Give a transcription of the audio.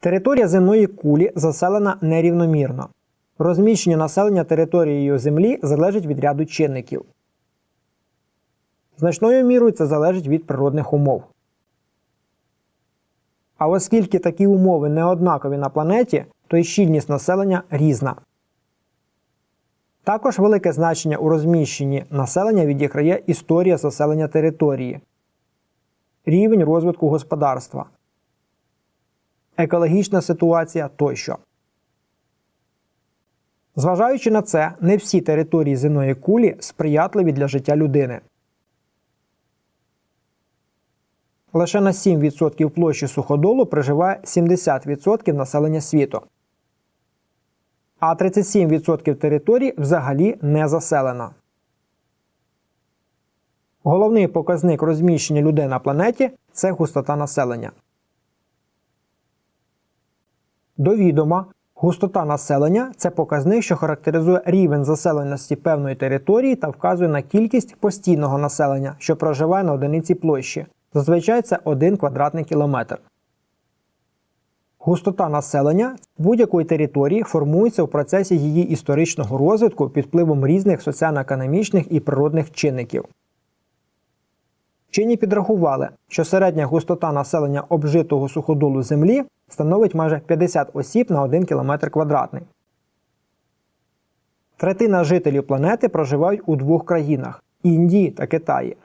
Територія земної кулі заселена нерівномірно. Розміщення населення територією Землі залежить від ряду чинників. Значною мірою це залежить від природних умов. А оскільки такі умови не однакові на планеті, то й щільність населення різна. Також велике значення у розміщенні населення відіграє історія заселення території, рівень розвитку господарства, екологічна ситуація тощо. Зважаючи на це, не всі території земної кулі сприятливі для життя людини. Лише на 7% площі суходолу проживає 70% населення світу, а 37% територій взагалі не заселена. Головний показник розміщення людей на планеті це густота населення. До відома, густота населення це показник, що характеризує рівень заселеності певної території та вказує на кількість постійного населення, що проживає на одиниці площі. Зазвичай це 1 квадратний кілометр. Густота населення будь-якої території формується в процесі її історичного розвитку під впливом різних соціально-економічних і природних чинників. Вчені підрахували, що середня густота населення обжитого суходолу Землі становить майже 50 осіб на 1 км квадратний. Третина жителів планети проживають у двох країнах Індії та Китаї.